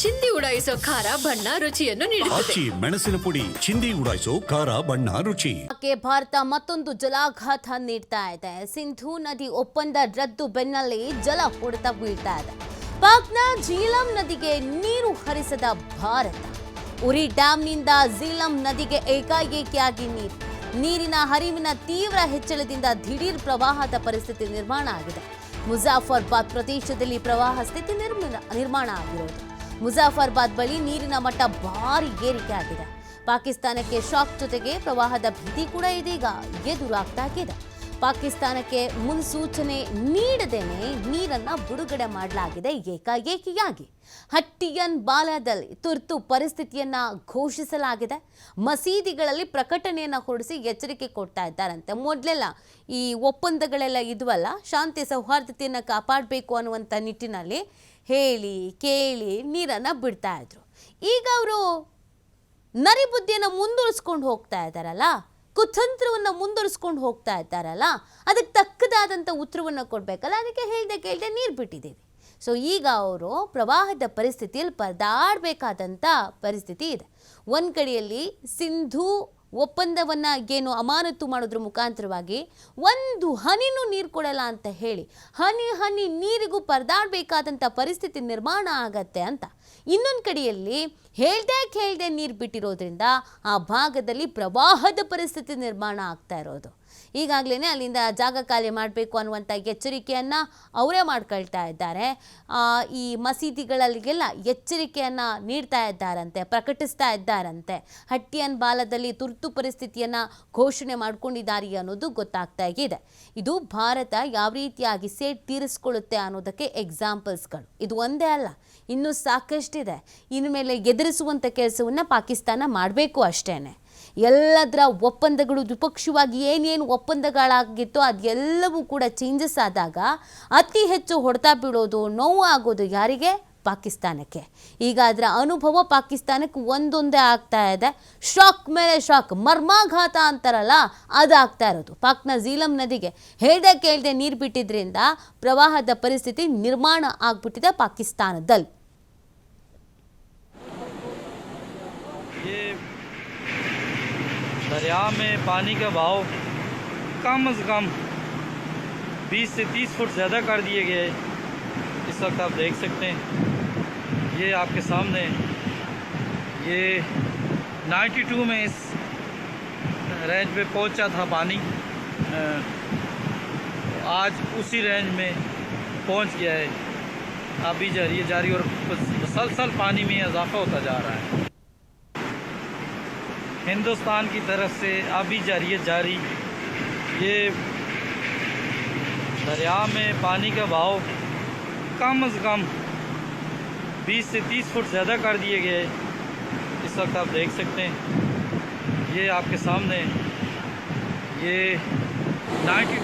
ಚಿಂದಿ ಉಡಾಯಿಸೋ ಖಾರ ಬಣ್ಣ ರುಚಿಯನ್ನು ನೀಡುತ್ತದೆ. ಆಚಿ ಮೆಣಸಿನ ಪುಡಿ ಚಿಂದಿ ಉಡಾಯಿಸೋ ಖಾರ ಬಣ್ಣ ರುಚಿ. ಕ್ಕೆ ಭಾರತ ಮತ್ತೊಂದು ಜಲಾಘಾತ ನೀಡ್ತಾ ಇದೆ. ಸಿಂಧೂ ನದಿ ಒಪ್ಪಂದ ರದ್ದು ಬೆನ್ನಲ್ಲೇ ಜಲ ಹೊಡೆತ ಬೀಳ್ತಾ ಇದೆ. ಪಾಕ್ನ ಜೀಲಂ ನದಿಗೆ ನೀರು ಹರಿಸದ ಭಾರತ. ಉರಿ ಡ್ಯಾಂನಿಂದ ಜೀಲಂ ನದಿಗೆ ಏಕಾಏಕಿಯಾಗಿ ನೀರು. ನೀರಿನ ಹರಿವಿನ ತೀವ್ರ ಹೆಚ್ಚಳದಿಂದ ದಿಢೀರ್ ಪ್ರವಾಹದ ಪರಿಸ್ಥಿತಿ ನಿರ್ಮಾಣ ಆಗಿದೆ. ಮುಜಾಫರ್ಬಾದ್ ಪ್ರದೇಶದಲ್ಲಿ ಪ್ರವಾಹ ಸ್ಥಿತಿ ನಿರ್ಮಾಣ ನಿರ್ಮಾಣ ಆಗಿರೋದು. ಮುಜಾಫರ್ಬಾದ್ ಬಳಿ ನೀರಿನ ಮಟ್ಟ ಭಾರಿ ಏರಿಕೆ ಆಗಿದೆ. ಪಾಕಿಸ್ತಾನಕ್ಕೆ ಶಾಕ್ ಜೊತೆಗೆ ಪ್ರವಾಹದ ಭೀತಿ ಕೂಡ ಇದೀಗ ಎದುರಾಗ್ತಾ ಇದೆ. ಪಾಕಿಸ್ತಾನಕ್ಕೆ ಮುನ್ಸೂಚನೆ ನೀಡದೇನೆ ನೀರನ್ನ ಬಿಡುಗಡೆ ಮಾಡಲಾಗಿದೆ ಏಕಾಏಕಿಯಾಗಿ. ಹಟ್ಟಿಯನ್ ಬಾಲಾದಲ್ಲಿ ತುರ್ತು ಪರಿಸ್ಥಿತಿಯನ್ನ ಘೋಷಿಸಲಾಗಿದೆ. ಮಸೀದಿಗಳಲ್ಲಿ ಪ್ರಕಟಣೆಯನ್ನ ಹೊರಡಿಸಿ ಎಚ್ಚರಿಕೆ ಕೊಡ್ತಾ ಇದ್ದಾರಂತೆ. ಮೊದಲೆಲ್ಲ ಈ ಒಪ್ಪಂದಗಳೆಲ್ಲ ಇದ್ವಲ್ಲ, ಶಾಂತಿ ಸೌಹಾರ್ದತೆಯನ್ನು ಕಾಪಾಡಬೇಕು ಅನ್ನುವಂಥ ನಿಟ್ಟಿನಲ್ಲಿ ಹೇಳಿ, ಕೇಳಿ, ನೀರನ್ನು ಬಿಡ್ತಾ ಇದ್ರು. ಈಗ ಅವರು ನರಿಬುದ್ಧಿಯನ್ನು ಮುಂದುವರಿಸ್ಕೊಂಡು ಹೋಗ್ತಾ ಇದ್ದಾರಲ್ಲ, ಕುತಂತ್ರವನ್ನು ಮುಂದುವರಿಸ್ಕೊಂಡು ಹೋಗ್ತಾ ಇದ್ದಾರಲ್ಲ, ಅದಕ್ಕೆ ತಕ್ಕದಾದಂಥ ಉತ್ತರವನ್ನು ಕೊಡಬೇಕಲ್ಲ, ಅದಕ್ಕೆ ಹೇಳ್ದೆ ಕೇಳ್ದೆ ನೀರು ಬಿಟ್ಟಿದ್ದೀವಿ. ಸೊ ಈಗ ಅವರು ಪ್ರವಾಹದ ಪರಿಸ್ಥಿತಿಯಲ್ಲಿ ಪರದಾಡಬೇಕಾದಂಥ ಪರಿಸ್ಥಿತಿ ಇದೆ. ಒಂದು ಕಡೆಯಲ್ಲಿ ಸಿಂಧೂ ಒಪ್ಪಂದವನ್ನು ಏನು ಅಮಾನತು ಮಾಡೋದ್ರ ಮುಖಾಂತರವಾಗಿ ಒಂದು ಹನಿನೂ ನೀರು ಕೊಡಲ್ಲ ಅಂತ ಹೇಳಿ ಹನಿ ಹನಿ ನೀರಿಗೂ ಪರದಾಡಬೇಕಾದಂಥ ಪರಿಸ್ಥಿತಿ ನಿರ್ಮಾಣ ಆಗತ್ತೆ ಅಂತ. ಇನ್ನೊಂದು ಕಡೆಯಲ್ಲಿ ಹೇಳ್ದೆ ಕೇಳ್ದೆ ನೀರು ಬಿಟ್ಟಿರೋದ್ರಿಂದ ಆ ಭಾಗದಲ್ಲಿ ಪ್ರವಾಹದ ಪರಿಸ್ಥಿತಿ ನಿರ್ಮಾಣ ಆಗ್ತಾ ಇರೋದು. ಈಗಾಗಲೇ ಅಲ್ಲಿಂದ ಜಾಗ ಖಾಲಿ ಮಾಡಬೇಕು ಅನ್ನುವಂಥ ಎಚ್ಚರಿಕೆಯನ್ನು ಅವರೇ ಮಾಡ್ಕೊಳ್ತಾ ಇದ್ದಾರೆ. ಈ ಮಸೀದಿಗಳಲ್ಲಿಗೆಲ್ಲ ಎಚ್ಚರಿಕೆಯನ್ನು ನೀಡ್ತಾ ಇದ್ದಾರಂತೆ, ಪ್ರಕಟಿಸ್ತಾ ಇದ್ದಾರಂತೆ. ಹಟ್ಟಿಯನ್ ಬಾಲದಲ್ಲಿ ತುರ್ತು ಪರಿಸ್ಥಿತಿಯನ್ನು ಘೋಷಣೆ ಮಾಡಿಕೊಂಡಿದ್ದಾರೆ ಅನ್ನೋದು ಗೊತ್ತಾಗ್ತಾ ಇದೆ. ಇದು ಭಾರತ ಯಾವ ರೀತಿಯಾಗಿ ಸೇಟ್ ತೀರಿಸ್ಕೊಳ್ಳುತ್ತೆ ಅನ್ನೋದಕ್ಕೆ ಎಕ್ಸಾಂಪಲ್ಸ್ಗಳು ಇದು ಒಂದೇ ಅಲ್ಲ, ಇನ್ನೂ ಸಾಕಷ್ಟಿದೆ. ಇನ್ಮೇಲೆ ಎದುರಿಸುವಂಥ ಕೆಲಸವನ್ನು ಪಾಕಿಸ್ತಾನ ಮಾಡಬೇಕು ಅಷ್ಟೇ ಎಲ್ಲದರ ಒಪ್ಪಂದಗಳು ದ್ವಿಪಕ್ಷೀಯವಾಗಿ ಏನೇನು ಒಪ್ಪಂದಗಳಾಗಿತ್ತೋ ಅದೆಲ್ಲವೂ ಕೂಡ ಚೇಂಜಸ್ ಆದಾಗ ಅತಿ ಹೆಚ್ಚು ಹೊಡೆತ ಬೀಳೋದು ನೋವು ಆಗೋದು ಯಾರಿಗೆ? ಪಾಕಿಸ್ತಾನಕ್ಕೆ ಈಗ ಅದರ ಅನುಭವ ಪಾಕಿಸ್ತಾನಕ್ಕೆ ಒಂದೊಂದೇ ಆಗ್ತಾ ಇದೆ ಶಾಕ್ ಮೇಲೆ ಶಾಕ್ ಮರ್ಮಾಘಾತ ಅಂತಾರಲ್ಲ ಅದಾಗ್ತಾ ಇರೋದು ಪಾಕ್ನ ಜೀಲಂ ನದಿಗೆ ಹೇಳ್ದೆ ಕೇಳ್ದೆ ನೀರು ಬಿಟ್ಟಿದ್ರಿಂದ ಪ್ರವಾಹದ ಪರಿಸ್ಥಿತಿ ನಿರ್ಮಾಣ ಆಗ್ಬಿಟ್ಟಿದೆ ಪಾಕಿಸ್ತಾನದಲ್ಲಿ ये दरिया में पानी का बहाव कम अज़ कम 20 से 30 फुट ज़्यादा कर दिए गए इस वक्त आप देख सकते हैं ये आपके सामने, ये 92 में इस रेंज पे पहुँचा था पानी। आज उसी रेंज में पहुँच गया है। अभी जारी है जारी और मुसलसल पानी में इजाफा होता जा रहा है। हिंदुस्तान की तरफ़ से अभी जारी है जारी ये दरिया में पानी का भाव कम अज़ कम 20 से 30 फुट ज़्यादा कर दिए गए इस वक्त आप देख सकते हैं। ये आपके सामने ये 90